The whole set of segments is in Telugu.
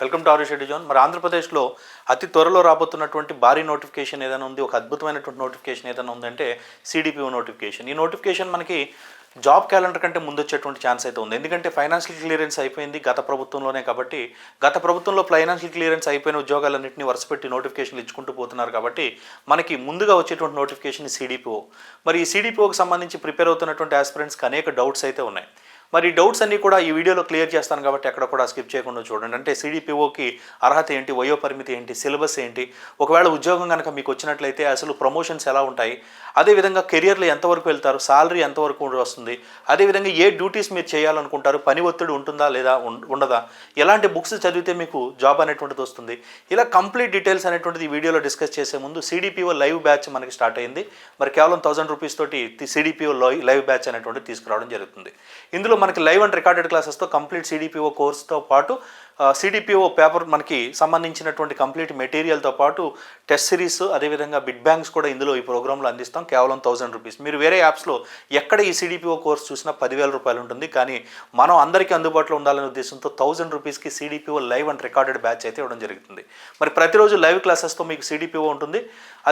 Welcome to are zone. మరి ఆంధ్రప్రదేశ్లో అతి త్వరలో రాబోతున్నటువంటి భారీ నోటిఫికేషన్ ఏదైనా ఉంది? ఒక అద్భుతమైనటువంటి నోటిఫికేషన్ ఏదైనా ఉందంటే సిడిపిఓ నోటిఫికేషన్. ఈ నోటిఫికేషన్ మనకి జాబ్ క్యాలెండర్ కంటే ముందు వచ్చేటువంటి ఛాన్స్ అయితే ఉంది. ఎందుకంటే ఫైనాన్షియల్ క్లియరెన్స్ అయిపోయింది గత ప్రభుత్వంలోనే కాబట్టి గత ప్రభుత్వంలో ఫైనాన్షియల్ క్లియరెన్స్ అయిపోయిన ఉద్యోగాలన్నింటినీ వరుసపెట్టి నోటిఫికేషన్లు ఇచ్చుకుంటూ పోతున్నారు కాబట్టి మనకి ముందుగా వచ్చేటువంటి నోటిఫికేషన్ సిడిపిఓ మరి ఈ సిడిపిఓకి సంబంధించి ప్రిపేర్ అవుతున్నటువంటి ఆస్పిరెంట్స్కి అనేక డౌట్స్ అయితే ఉన్నాయి. మరి డౌట్స్ అన్నీ కూడా ఈ వీడియోలో క్లియర్ చేస్తాను కాబట్టి ఎక్కడ కూడా స్కిప్ చేయకుండా చూడండి. అంటే సిడిపిఓకి అర్హత ఏంటి? వయో పరిమితి ఏంటి? సిలబస్ ఏంటి? ఒకవేళ ఉద్యోగం కనుక మీకు వచ్చినట్లయితే అసలు ప్రమోషన్స్ ఎలా ఉంటాయి? అదేవిధంగా కెరియర్లో ఎంతవరకు వెళ్తారు? సాలరీ ఎంతవరకు వస్తుంది? అదేవిధంగా ఏ డ్యూటీస్ మీరు చేయాలనుకుంటారు? పని ఒత్తిడి ఉంటుందా లేదా ఉండదా? ఎలాంటి బుక్స్ చదివితే మీకు జాబ్ అనేటువంటిది వస్తుంది? ఇలా కంప్లీట్ డీటెయిల్స్ అనేటువంటిది ఈ వీడియోలో డిస్కస్ చేసే ముందు సిడిపిఓ లైవ్ బ్యాచ్ మనకి స్టార్ట్ అయింది. మరి కేవలం థౌసండ్ రూపీస్ తోటి సిడిపిఓ లైవ్ బ్యాచ్ అనేటువంటిది తీసుకురావడం జరుగుతుంది. ఇందులో మనకి లైవ్ అండ్ రికార్డెడ్ క్లాసెస్తో కంప్లీట్ సిడిపిఓ కోర్స్తో పాటు సిడిపిఓ పేపర్ మనకి సంబంధించినటువంటి కంప్లీట్ మెటీరియల్తో పాటు టెస్ట్ సిరీస్ అదేవిధంగా బిడ్ బ్యాంక్స్ కూడా ఇందులో ఈ ప్రోగ్రాంలో అందిస్తాం కేవలం థౌసండ్ రూపీస్. మీరు వేరే యాప్స్లో ఎక్కడ ఈ సిడిపిఓ కోర్స్ చూసినా పదివేల రూపాయలు ఉంటుంది కానీ మనం అందరికీ అందుబాటులో ఉండాలనే ఉద్దేశంతో థౌసండ్ రూపీస్కి CDPO live and recorded batch అయితే ఇవ్వడం జరుగుతుంది. మరి ప్రతిరోజు లైవ్ క్లాసెస్తో మీకు సిడిపిఓ ఉంటుంది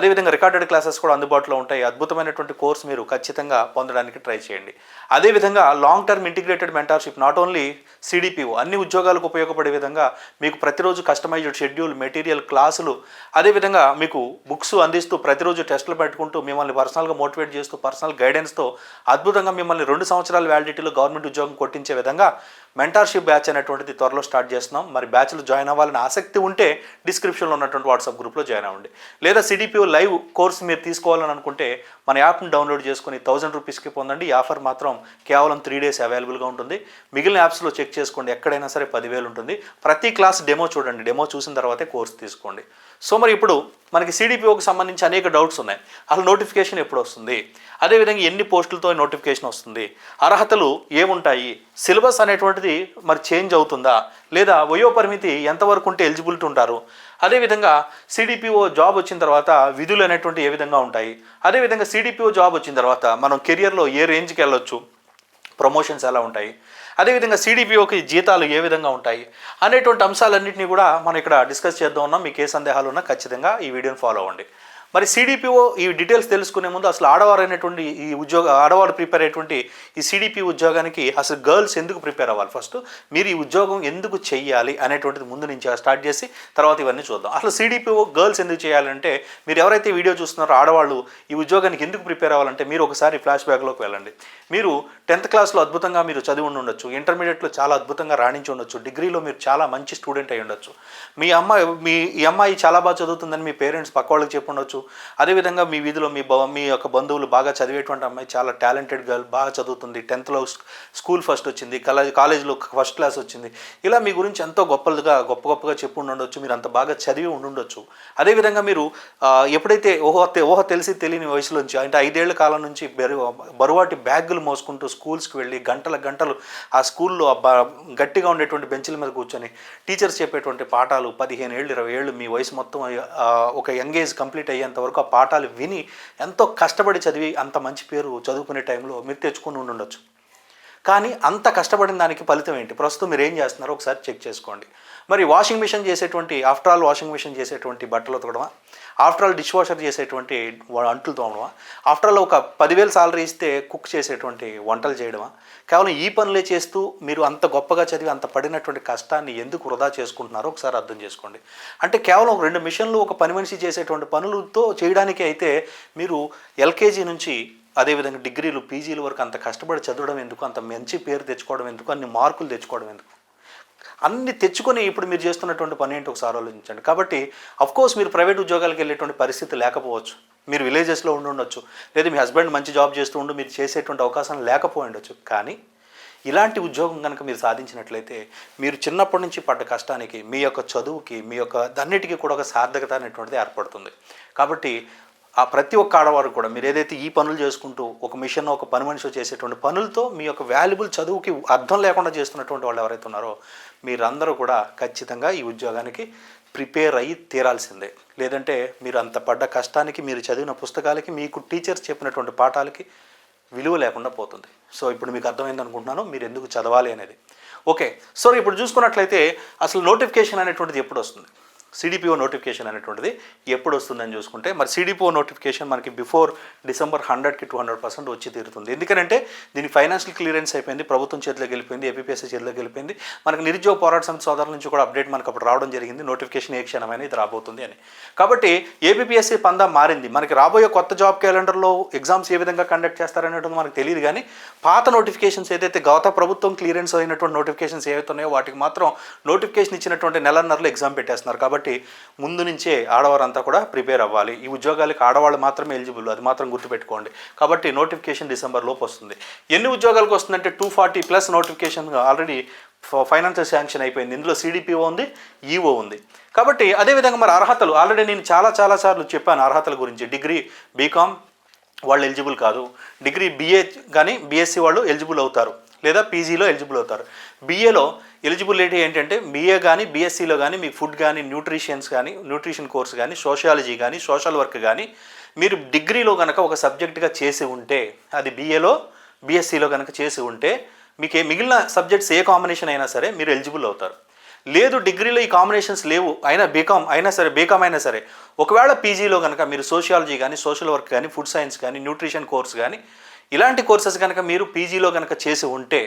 అదేవిధంగా రికార్డెడ్ క్లాసెస్ కూడా అందుబాటులో ఉంటాయి. అద్భుతమైనటువంటి కోర్స్ మీరు ఖచ్చితంగా పొందడానికి ట్రై చేయండి. అదేవిధంగా long term integrated mentorship not only CDPO అన్ని ఉద్యోగాలకు ఉపయోగపడే విధంగా మీకు ప్రతిరోజు కస్టమైజ్డ్ షెడ్యూల్ మెటీరియల్ క్లాసులు అదేవిధంగా మీకు బుక్స్ అందిస్తూ ప్రతిరోజు టెస్టులు పెట్టుకుంటూ మిమ్మల్ని పర్సనల్గా మోటివేట్ చేస్తూ పర్సనల్ గైడెన్స్తో అద్భుతంగా మిమ్మల్ని రెండు సంవత్సరాల వ్యాలిడిటీలో గవర్నమెంట్ ఉద్యోగం కొట్టించే విధంగా మెంటార్షిప్ బ్యాచ్ అనేటువంటిది త్వరలో స్టార్ట్ చేస్తున్నాం. మరి బ్యాచ్లో జాయిన్ అవ్వాలని ఆసక్తి ఉంటే డిస్క్రిప్షన్లో ఉన్నటువంటి వాట్సాప్ గ్రూప్లో జాయిన్ అవ్వండి. లేదా సిడిపిఓ లైవ్ కోర్స్ మీరు తీసుకోవాలని అనుకుంటే మన యాప్ని డౌన్లోడ్ చేసుకుని థౌసండ్ రూపీస్కి పొందండి. ఈ ఆఫర్ మాత్రం కేవలం త్రీ డేస్ అవైలబుల్గా ఉంటుంది. మిగిలిన యాప్స్లో చెక్ చేసుకోండి. ఎక్కడైనా సరే పదివేలు ఉంటుంది. ప్రతి క్లాస్ డెమో చూడండి. డెమో చూసిన తర్వాతే కోర్స్ తీసుకోండి. సో మరి ఇప్పుడు మనకి సిడిపిఓకి సంబంధించి అనేక డౌట్స్ ఉన్నాయి. అసలు నోటిఫికేషన్ ఎప్పుడు వస్తుంది? అదేవిధంగా ఎన్ని పోస్టులతో నోటిఫికేషన్ వస్తుంది? అర్హతలు ఏముంటాయి? సిలబస్ అనేటువంటిది మరి చేంజ్ అవుతుందా? లేదా వయో పరిమితి ఎంతవరకు ఉంటే ఎలిజిబిలిటీ ఉంటారు? అదేవిధంగా సిడిపిఓ జాబ్ వచ్చిన తర్వాత విధులు అనేటువంటి ఏ విధంగా ఉంటాయి? అదేవిధంగా సిడిపిఓ జాబ్ వచ్చిన తర్వాత మనం కెరియర్లో ఏ రేంజ్కి వెళ్ళొచ్చు? ప్రమోషన్స్ ఎలా ఉంటాయి? అదేవిధంగా సిడిపిఓకి జీతాలు ఏ విధంగా ఉంటాయి అనేటువంటి అంశాలన్నింటినీ కూడా మనం ఇక్కడ డిస్కస్ చేద్దాం ఉన్నాం మీకు ఏ సందేహాలు ఉన్నా ఖచ్చితంగా ఈ వీడియోని ఫాలో అవ్వండి. మరి సిడిపిఓ ఈ డీటెయిల్స్ తెలుసుకునే ముందు అసలు ఆడవారు అనేటువంటి ఈ ఉద్యోగ ఆడవారు ప్రిపేర్ అయ్యేటువంటి ఈ సిడిపి ఉద్యోగానికి అసలు గర్ల్స్ ఎందుకు ప్రిపేర్ అవ్వాలి ఫస్ట్ మీరు ఈ ఉద్యోగం ఎందుకు చేయాలి అనేటువంటిది ముందు నుంచి స్టార్ట్ చేసి తర్వాత ఇవన్నీ చూద్దాం. అసలు సిడిపిఓ గర్ల్స్ ఎందుకు చేయాలంటే మీరు ఎవరైతే వీడియో చూస్తున్నారో ఆడవాళ్ళు ఈ ఉద్యోగానికి ఎందుకు ప్రిపేర్ అవ్వాలంటే మీరు ఒకసారి ఫ్లాష్ బ్యాక్లోకి వెళ్ళండి. మీరు టెన్త్ క్లాస్లో అద్భుతంగా మీరు చదివి ఉండొచ్చు ఇంటర్మీడియట్లో చాలా అద్భుతంగా రాణించి ఉండొచ్చు డిగ్రీలో మీరు చాలా మంచి స్టూడెంట్ అయి ఉండొచ్చు. మీ అమ్మాయి మీ ఈ అమ్మాయి చాలా బాగా చదువుతుందని మీ పేరెంట్స్ పక్క వాళ్ళకి చెప్పి ఉండొచ్చు అదేవిధంగా మీ వీధిలో మీ బ- మీ యొక్క బంధువులు బాగా చదివేటువంటి అమ్మాయి చాలా టాలెంటెడ్ గర్ల్ బాగా చదువుతుంది. టెన్త్లో స్కూల్ ఫస్ట్ వచ్చింది. కాలేజ్ కాలేజ్లో ఫస్ట్ క్లాస్ వచ్చింది. ఇలా మీ గురించి ఎంతో గొప్పలుగా గొప్ప గొప్పగా చెప్పు ఉండొచ్చు మీరు అంత బాగా చదివి ఉండుండొచ్చు. అదేవిధంగా మీరు ఎప్పుడైతే ఊహ ఊహ తెలిసి తెలియని వయసులోంచి అంటే ఐదేళ్ళ కాలం నుంచి బరువాటి బ్యాగులు మోసుకుంటూ స్కూల్స్కి వెళ్ళి గంటల గంటలు ఆ స్కూల్లో గట్టిగా ఉండేటువంటి బెంచ్ల మీద కూర్చొని టీచర్స్ చెప్పేటువంటి పాఠాలు పదిహేను ఏళ్ళు ఇరవై ఏళ్ళు మీ వయసు మొత్తం ఒక యంగ్ ఏజ్ కంప్లీట్ అయ్యేంత వరకు ఆ పాఠాలు విని ఎంతో కష్టపడి చదివి అంత మంచి పేరు చదువుకునే టైంలో మీరు తెచ్చుకుని ఉండొచ్చు కానీ అంత కష్టపడిన దానికి ఫలితం ఏంటి? ప్రస్తుతం మీరు ఏం చేస్తున్నారో ఒకసారి చెక్ చేసుకోండి. మరి వాషింగ్ మిషన్ చేసేటువంటి ఆఫ్టర్ ఆల్ వాషింగ్ మిషన్ చేసేటువంటి బట్టలు ఉతకడమా? ఆఫ్టర్ ఆల్ డిష్ వాషర్ చేసేటువంటి అంటులు తోమడమా? ఆఫ్టర్ ఆల్ ఒక పదివేలు సాలరీ ఇస్తే కుక్ చేసేటువంటి వంటలు చేయడమా? కేవలం ఈ పనులే చేస్తూ మీరు అంత గొప్పగా చదివి అంత పడినటువంటి కష్టాన్ని ఎందుకు వృధా చేసుకుంటున్నారో ఒకసారి అర్థం చేసుకోండి. అంటే కేవలం రెండు మిషన్లు ఒక పని మనిషి చేసేటువంటి పనులతో చేయడానికి అయితే మీరు ఎల్కేజీ నుంచి అదేవిధంగా డిగ్రీలు పీజీల వరకు అంత కష్టపడి చదవడం ఎందుకు? అంత మంచి పేరు తెచ్చుకోవడం ఎందుకు? అన్ని మార్కులు తెచ్చుకోవడం ఎందుకు? అన్ని తెచ్చుకొని ఇప్పుడు మీరు చేస్తున్నటువంటి పని ఏంటి ఒకసారి ఆలోచించండి. కాబట్టి అఫ్కోర్స్ మీరు ప్రైవేట్ ఉద్యోగాలకు వెళ్ళేటువంటి పరిస్థితి లేకపోవచ్చు. మీరు విలేజెస్లో ఉండి ఉండొచ్చు. లేదా మీ హస్బెండ్ మంచి జాబ్ చేస్తూ ఉండి మీరు చేసేటువంటి అవకాశం లేకపోయి ఉండొచ్చు. కానీ ఇలాంటి ఉద్యోగం కనుక మీరు సాధించినట్లయితే మీరు చిన్నప్పటి నుంచి పడ్డ కష్టానికి మీ యొక్క చదువుకి మీ యొక్క అన్నిటికీ కూడా ఒక సార్థకత అనేటువంటిది ఏర్పడుతుంది. కాబట్టి ఆ ప్రతి ఒక్క ఆడవారు కూడా మీరు ఏదైతే ఈ పనులు చేసుకుంటూ ఒక మిషన్ ఒక పని మనిషి చేసేటువంటి పనులతో మీ యొక్క వాల్యుబుల్ చదువుకి అర్థం లేకుండా చేస్తున్నటువంటి వాళ్ళు ఎవరైతే ఉన్నారో మీరందరూ కూడా ఖచ్చితంగా ఈ ఉద్యోగానికి ప్రిపేర్ అయ్యి తీరాల్సిందే. లేదంటే మీరు అంత పడ్డ కష్టానికి మీరు చదివిన పుస్తకాలకి మీకు టీచర్స్ చెప్పినటువంటి పాఠాలకి విలువ లేకుండా పోతుంది. సో ఇప్పుడు మీకు అర్థమైంది అనుకుంటున్నాను మీరు ఎందుకు చదవాలి అనేది. ఓకే సో ఇప్పుడు చూసుకున్నట్లయితే అసలు నోటిఫికేషన్ అనేటువంటిది ఎప్పుడు వస్తుంది? సిడిపిఓ నోటిఫికేషన్ అనేటువంటిది ఎప్పుడు వస్తుందని చూసుకుంటే మరి సిడిపిఓ నోటిఫికేషన్ మనకి బిఫోర్ డిసెంబర్ హండ్రెడ్కి టూ హండ్రెడ్ పర్సెంట్ వచ్చి తీరుతుంది. ఎందుకంటే దీని ఫైనాన్షియల్ క్లియరెన్స్ అయిపోయింది ప్రభుత్వం చేతిలోకి వెళ్ళిపోయింది ఏపీఎస్సీ చేతిలోకి వెళ్ళిపోయింది. మనకి నిరుద్యోగ పోరాట సమితి సోదరుల నుంచి కూడా అప్డేట్ మనకు అప్పుడు రావడం జరిగింది. నోటిఫికేషన్ ఏ క్షణమైన ఇది రాబోతుంది అని. కాబట్టి ఏపీఎస్సీ పందా మారింది. మనకి రాబోయే కొత్త జాబ్ క్యాలెండర్లో ఎగ్జామ్స్ ఏ విధంగా కండక్ట్ చేస్తారనేటువంటి మనకు తెలియదు కానీ పాత నోటిఫికేషన్స్ ఏదైతే గత ప్రభుత్వం క్లియరెన్స్ అయినటువంటి నోటిఫికేషన్స్ ఏవైతే ఉన్నాయో వాటికి మాత్రం నోటిఫికేషన్ ఇచ్చినటువంటి నెలన్నరలో ఎగ్జామ్ పెట్టేస్తున్నారు. కాబట్టి కాబట్టి ముందు నుంచే ఆడవారంతా కూడా ప్రిపేర్ అవ్వాలి. ఈ ఉద్యోగాలకు ఆడవాళ్ళు మాత్రమే ఎలిజిబుల్ అది మాత్రం గుర్తుపెట్టుకోండి. కాబట్టి నోటిఫికేషన్ డిసెంబర్ లోపు వస్తుంది. ఎన్ని ఉద్యోగాలకు వస్తుందంటే two forty plus notification already financial sanction అయిపోయింది. ఇందులో సిడిపిఓ ఉంది ఈఓ ఉంది. కాబట్టి అదేవిధంగా మరి అర్హతలు ఆల్రెడీ నేను చాలా చాలా సార్లు చెప్పాను అర్హతల గురించి. డిగ్రీ బీకామ్ వాళ్ళు ఎలిజిబుల్ కాదు. డిగ్రీ బీఏ కానీ బీఎస్సీ వాళ్ళు ఎలిజిబుల్ అవుతారు. లేదా పీజీలో ఎలిజిబుల్ అవుతారు. బీఏలో ఎలిజిబిలిటీ ఏంటంటే బీఏ కానీ బీఎస్సీలో కానీ మీకు ఫుడ్ కానీ న్యూట్రిషన్స్ కానీ న్యూట్రిషన్ కోర్స్ కానీ సోషాలజీ కానీ సోషల్ వర్క్ కానీ మీరు డిగ్రీలో కనుక ఒక సబ్జెక్ట్గా చేసి ఉంటే అది బీఏలో బీఎస్సీలో కనుక చేసి ఉంటే మీకు ఏ మిగిలిన సబ్జెక్ట్స్ ఏ కాంబినేషన్ అయినా సరే మీరు ఎలిజిబుల్ అవుతారు. లేదు డిగ్రీలో ఈ కాంబినేషన్స్ లేవు అయినా బీకామ్ అయినా సరే బీకామ్ అయినా సరే ఒకవేళ పీజీలో కనుక మీరు సోషియాలజీ కానీ సోషల్ వర్క్ కానీ ఫుడ్ సైన్స్ కానీ న్యూట్రిషన్ కోర్స్ కానీ ఇలాంటి కోర్సెస్ కనుక మీరు పీజీలో కనుక చేసి ఉంటే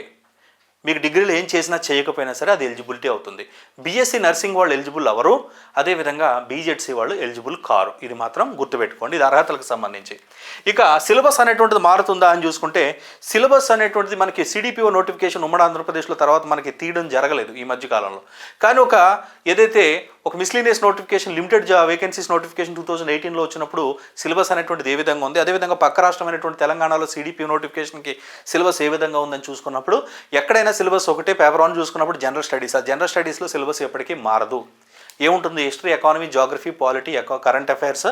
మీకు డిగ్రీలో ఏం చేసినా చేయకపోయినా సరే అది ఎలిజిబిలిటీ అవుతుంది. బీఎస్సీ నర్సింగ్ వాళ్ళు ఎలిజిబుల్ అవరు అదేవిధంగా బీజెడ్సీ వాళ్ళు ఎలిజిబుల్ కారు. ఇది మాత్రం గుర్తుపెట్టుకోండి. ఇది అర్హతలకు సంబంధించి. ఇక సిలబస్ అనేటువంటిది మారుతుందా అని చూసుకుంటే సిలబస్ అనేటువంటిది మనకి సిడిపిఓ నోటిఫికేషన్ ఉమ్మడి ఆంధ్రప్రదేశ్లో తర్వాత మనకి తీయడం జరగలేదు ఈ మధ్య కాలంలో. కానీ ఒక ఏదైతే ఒక మిస్లీనియస్ నోటిఫికేషన్ లిమిటెడ్ జా వేకెన్సీస్ నోటిఫికేషన్ టూ థౌసండ్ ఎయిటీన్లో వచ్చినప్పుడు సిలబస్ అనేటువంటిది ఏ విధంగా ఉంది? అదేవిధంగా పక్క రాష్ట్రమైనటువంటి తెలంగాణలో సిడిపి నోటిఫికేషన్కి సిలబస్ ఏ విధంగా ఉందని చూసుకున్నప్పుడు ఎక్కడైనా సిలబస్ ఒకటే పేపర్ వన్ చూసుకున్నప్పుడు జనరల్ స్టడీస్ ఆ జనరల్ స్టడీస్లో సిలబస్ ఎప్పటికీ మారదు. ఏముంటుంది? History economy geography polity current affairs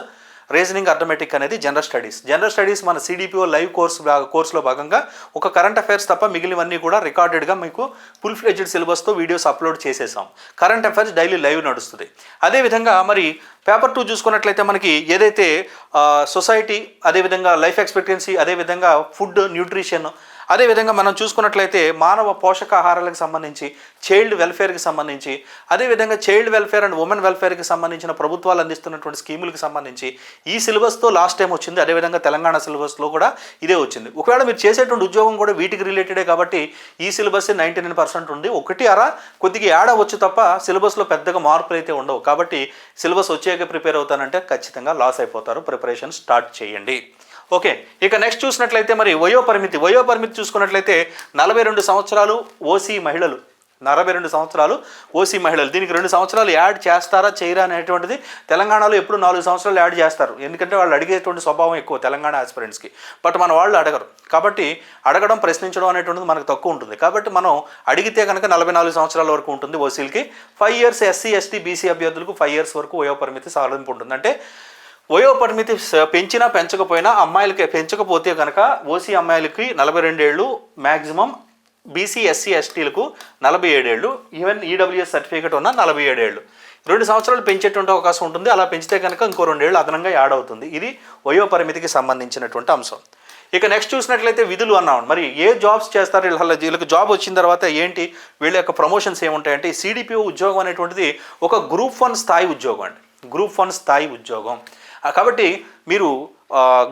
reasoning arithmetic అనేది జనరల్ స్టడీస్ జనరల్ స్టడీస్ మన సిడిపిఓ లైవ్ కోర్స్ కోర్సులో భాగంగా ఒక కరెంట్ అఫైర్స్ తప్ప మిగిలినవన్నీ కూడా రికార్డెడ్గా మీకు ఫుల్ ఫ్లెడ్జ్డ్ సిలబస్తో వీడియోస్ అప్లోడ్ చేసేసాం. కరెంట్ అఫైర్స్ డైలీ లైవ్ నడుస్తుంది. అదేవిధంగా మరి పేపర్ టూ చూసుకున్నట్లయితే మనకి ఏదైతే సొసైటీ అదేవిధంగా లైఫ్ ఎక్స్పెక్టెన్సీ అదేవిధంగా ఫుడ్ న్యూట్రిషన్ అదేవిధంగా మనం చూసుకున్నట్లయితే మానవ పోషకాహారాలకు సంబంధించి చైల్డ్ వెల్ఫేర్కి సంబంధించి అదేవిధంగా చైల్డ్ వెల్ఫేర్ అండ్ ఉమెన్ వెల్ఫేర్కి సంబంధించిన ప్రభుత్వాలు అందిస్తున్నటువంటి స్కీములకు సంబంధించి ఈ సిలబస్తో లాస్ట్ టైం వచ్చింది. అదేవిధంగా తెలంగాణ సిలబస్లో కూడా ఇదే వచ్చింది. ఒకవేళ మీరు చేసేటువంటి ఉద్యోగం కూడా వీటికి రిలేటెడే కాబట్టి ఈ సిలబస్ నైంటీ నైన్ పర్సెంట్ ఉంది. ఒకటి అరా కొద్దిగా యాడ్ వచ్చు తప్ప సిలబస్లో పెద్దగా మార్పులు అయితే ఉండవు. కాబట్టి సిలబస్ వచ్చాక ప్రిపేర్ అవుతానంటే ఖచ్చితంగా లాస్ అయిపోతారు. ప్రిపరేషన్ స్టార్ట్ చేయండి. ఓకే ఇక నెక్స్ట్ చూసినట్లయితే మరి వయో పరిమితి వయో పరిమితి చూసుకున్నట్లయితే నలభై రెండు సంవత్సరాలు ఓసీ మహిళలు. నలభై రెండు సంవత్సరాలు ఓసీ మహిళలు. దీనికి రెండు సంవత్సరాలు యాడ్ చేస్తారా చేయరా అనేటువంటిది తెలంగాణలో ఎప్పుడు నాలుగు సంవత్సరాలు యాడ్ చేస్తారు. ఎందుకంటే వాళ్ళు అడిగేటువంటి స్వభావం ఎక్కువ తెలంగాణ ఆస్పిరెంట్స్కి బట్ మన వాళ్ళు అడగరు. కాబట్టి అడగడం ప్రశ్నించడం అనేటువంటిది మనకు తక్కువ ఉంటుంది. కాబట్టి మనం అడిగితే కనుక నలభై నాలుగు సంవత్సరాల వరకు ఉంటుంది ఓసీలకి. Five years SC ST BC అభ్యర్థులకు ఫైవ్ ఇయర్స్ వరకు వయో పరిమితి సాధింపు ఉంటుంది. అంటే వయో పరిమితి పెంచినా పెంచకపోయినా అమ్మాయిలకి పెంచకపోతే కనుక ఓసీ అమ్మాయిలకి నలభై రెండేళ్ళు మ్యాక్సిమం బీసీ ఎస్సీ ఎస్టీలకు నలభై ఏడేళ్ళు ఈవెన్ ఈడబ్ల్యూఎస్ సర్టిఫికేట్ ఉన్న నలభై ఏడేళ్ళు. రెండు సంవత్సరాలు పెంచేటువంటి అవకాశం ఉంటుంది. అలా పెంచితే కనుక ఇంకో రెండేళ్ళు అదనంగా యాడ్ అవుతుంది. ఇది వయో పరిమితికి సంబంధించినటువంటి అంశం. ఇక నెక్స్ట్ చూసినట్లయితే విధులు అన్నాం. మరి ఏ జాబ్స్ చేస్తారు? వీళ్ళ వీళ్ళకి జాబ్ వచ్చిన తర్వాత ఏంటి? వీళ్ళ యొక్క ప్రమోషన్స్ ఏముంటాయంటే సిడిపిఓ ఉద్యోగం అనేటువంటిది ఒక గ్రూప్ వన్ స్థాయి ఉద్యోగం అండి. గ్రూప్ వన్ స్థాయి ఉద్యోగం. కాబట్టి మీరు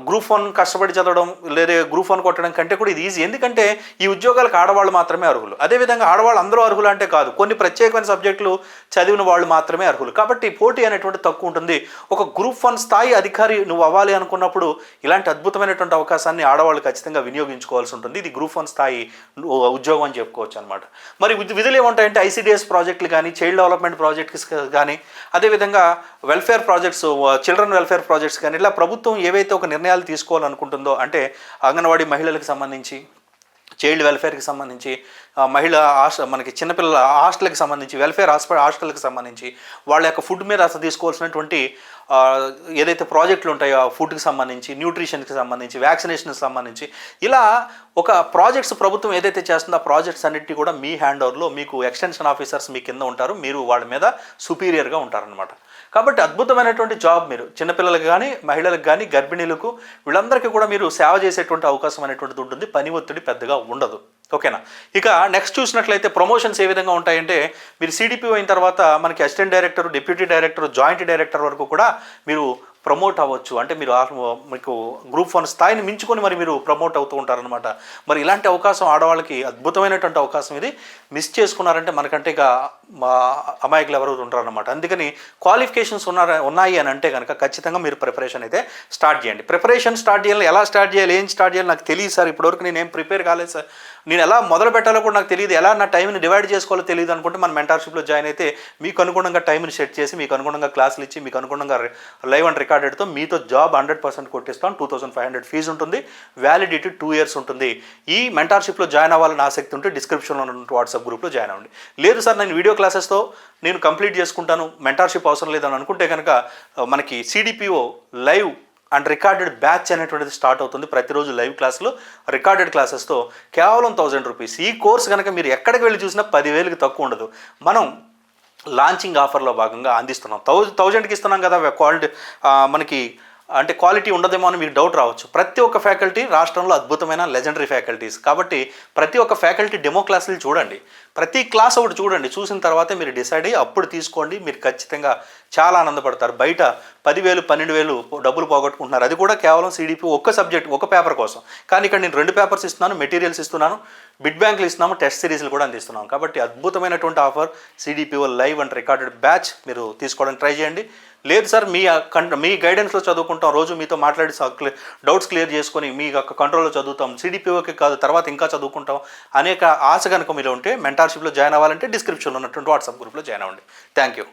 గ్రూప్ వన్ కష్టపడి చదవడం లేదా గ్రూప్ వన్ కొట్టడం కంటే కూడా ఇది ఈజీ ఎందుకంటే ఈ ఉద్యోగాలకు ఆడవాళ్ళు మాత్రమే అర్హులు. అదేవిధంగా ఆడవాళ్ళు అందరూ అర్హులు అంటే కాదు. కొన్ని ప్రత్యేకమైన సబ్జెక్టులు చదివిన వాళ్ళు మాత్రమే అర్హులు. కాబట్టి పోటీ అనేటువంటి తక్కువ ఉంటుంది. ఒక గ్రూప్ వన్ స్థాయి అధికారి నువ్వు అవ్వాలి అనుకున్నప్పుడు ఇలాంటి అద్భుతమైనటువంటి అవకాశాన్ని ఆడవాళ్ళు ఖచ్చితంగా వినియోగించుకోవాల్సి ఉంటుంది. ఇది గ్రూప్ వన్ స్థాయి ఉద్యోగం అని చెప్పుకోవచ్చు అనమాట మరి విధులు ఏముంటాయంటే ఐసీడీఎస్ ప్రాజెక్టులు కానీ చైల్డ్ డెవలప్మెంట్ ప్రాజెక్ట్స్ కానీ అదేవిధంగా welfare projects children welfare projects కానీ ఇలా ప్రభుత్వం ఏవైతే ఒక నిర్ణయాలు తీసుకోవాలనుకుంటుందో అంటే అంగన్వాడీ మహిళలకు సంబంధించి చైల్డ్ వెల్ఫేర్కి సంబంధించి మహిళ హాస్ట మనకి చిన్నపిల్లల హాస్టల్కి సంబంధించి వెల్ఫేర్ హాస్పిటల్ హాస్టల్కి సంబంధించి వాళ్ళ యొక్క ఫుడ్ మీద అసలు తీసుకోవాల్సినటువంటి ఏదైతే ప్రాజెక్టులు ఉంటాయో ఫుడ్కి సంబంధించి న్యూట్రిషన్కి సంబంధించి వ్యాక్సినేషన్కి సంబంధించి ఇలా ఒక ప్రాజెక్ట్స్ ప్రభుత్వం ఏదైతే చేస్తుందో ఆ ప్రాజెక్ట్స్ అన్నిటి కూడా మీ హ్యాండ్ ఓవర్లో మీకు ఎక్స్టెన్షన్ ఆఫీసర్స్ మీ కింద ఉంటారు. మీరు వాళ్ళ మీద సుపీరియర్గా ఉంటారనమాట కాబట్టి అద్భుతమైనటువంటి జాబ్ మీరు. చిన్నపిల్లలకు కానీ మహిళలకు కానీ గర్భిణీలకు వీళ్ళందరికీ కూడా మీరు సేవ చేసేటువంటి అవకాశం అనేటువంటిది ఉంటుంది. పని ఒత్తిడి పెద్దగా ఉండదు. ఓకేనా? ఇక నెక్స్ట్ చూసినట్లయితే ప్రమోషన్స్ ఏ విధంగా ఉంటాయంటే మీరు సిడిపి అయిన తర్వాత మనకి assistant director deputy director joint director వరకు కూడా మీరు ప్రమోట్ అవ్వచ్చు. అంటే మీరు ఆ- మీకు గ్రూప్ వన్ స్థాయిని మించుకొని మరి మీరు ప్రమోట్ అవుతూ ఉంటారనమాట మరి ఇలాంటి అవకాశం ఆడవాళ్ళకి అద్భుతమైనటువంటి అవకాశం ఇది. మిస్ చేసుకున్నారంటే మనకంటే ఇక మా అమాయకులు ఎవరు ఉంటారనమాట అందుకని క్వాలిఫికేషన్స్ ఉన్నారా ఉన్నాయి అని అంటే కనుక ఖచ్చితంగా మీరు ప్రిపరేషన్ అయితే స్టార్ట్ చేయండి. ప్రిపరేషన్ స్టార్ట్ చేయాలి. ఎలా స్టార్ట్ చేయాలి? ఏం స్టార్ట్ చేయాలి? నాకు తెలియదు సార్. ఇప్పటివరకు నేను ఏం ప్రిపేర్ కాలేదు సార్. నేను ఎలా మొదలు పెట్టాలో కూడా నాకు తెలియదు. ఎలా నా టైంని డివైడ్ చేసుకోవాలో తెలియదు అనుకుంటే మన మెంటర్షిప్లో జాయిన్ అయితే మీకు అనుగుణంగా టైంని సెట్ చేసి మీకు అనుగుణంగా క్లాసులు ఇచ్చి మీకు అనుగుణంగా లైవ్ అండ్ రికార్డ్ కార్డెడ్తో మీతో job hundred percent కొట్టిస్తాం. Two thousand five hundred fee ఉంటుంది. వ్యాలిడిటీ టూ ఇయర్స్ ఉంటుంది. ఈ మెంటర్షిప్లో జాయిన్ అవ్వాలని ఆసక్తి ఉంటే డిస్క్రిప్షన్లో ఉన్న వాట్సాప్ గ్రూప్లో జాయిన్ అవ్వండి. లేదు సార్ నేను వీడియో క్లాసెస్తో నేను కంప్లీట్ చేసుకుంటాను. మెంటర్షిప్ అవసరం లేదని అనుకుంటే కనుక మనకి CDPO live and recorded batch అనేటువంటిది స్టార్ట్ అవుతుంది ప్రతిరోజు లైవ్ క్లాసులు. రికార్డెడ్ క్లాసెస్తో కేవలం థౌజండ్ రూపీస్. ఈ కోర్స్ కనుక మీరు ఎక్కడికి వెళ్ళి చూసినా పదివేలకు తక్కువ ఉండదు. మనం లాంచింగ్ ఆఫర్లో భాగంగా అందిస్తున్నాం. థౌ థౌజండ్కి ఇస్తున్నాం కదా క్వాలిటీ మనకి అంటే క్వాలిటీ ఉండదేమో అని మీకు డౌట్ రావచ్చు. ప్రతి ఒక్క ఫ్యాకల్టీ రాష్ట్రంలో అద్భుతమైన లెజెండరీ ఫ్యాకల్టీస్ కాబట్టి ప్రతి ఒక్క ఫ్యాకల్టీ డెమో క్లాసులు చూడండి. ప్రతి క్లాస్ ఒకటి చూడండి. చూసిన తర్వాతే మీరు డిసైడ్ అయ్యి అప్పుడు తీసుకోండి. మీరు ఖచ్చితంగా చాలా ఆనందపడతారు. బయట పదివేలు పన్నెండు వేలు డబ్బులు పోగొట్టుకుంటున్నారు. అది కూడా కేవలం సిడిపి ఒక్క సబ్జెక్ట్ ఒక పేపర్ కోసం. కానీ ఇక్కడ నేను రెండు పేపర్స్ ఇస్తున్నాను మెటీరియల్స్ ఇస్తున్నాను బిడ్ బ్యాంకులు ఇస్తున్నాము టెస్ట్ సిరీస్లు కూడా అందిస్తున్నాం కాబట్టి అద్భుతమైనటువంటి offer CDPO live and recorded batch మీరు తీసుకోవడానికి ట్రై చేయండి. లేదు సార్ మీ మీ గైడెన్స్లో చదువుకుంటాం రోజు మీతో మాట్లాడి డౌట్స్ క్లియర్ చేసుకొని మీ యొక్క కంట్రోల్లో చదువుతాం. సిడిపిఓకి కాదు తర్వాత ఇంకా చదువుకుంటాం. అనేక ఆశ కనుక మీరు ఉంటే మెంటార్షిప్లో జాయిన్ అవ్వాలంటే డిస్క్రిప్షన్లో ఉన్నటువంటి వాట్సాప్ గ్రూప్లో జాయిన్ అవ్వండి. Thank you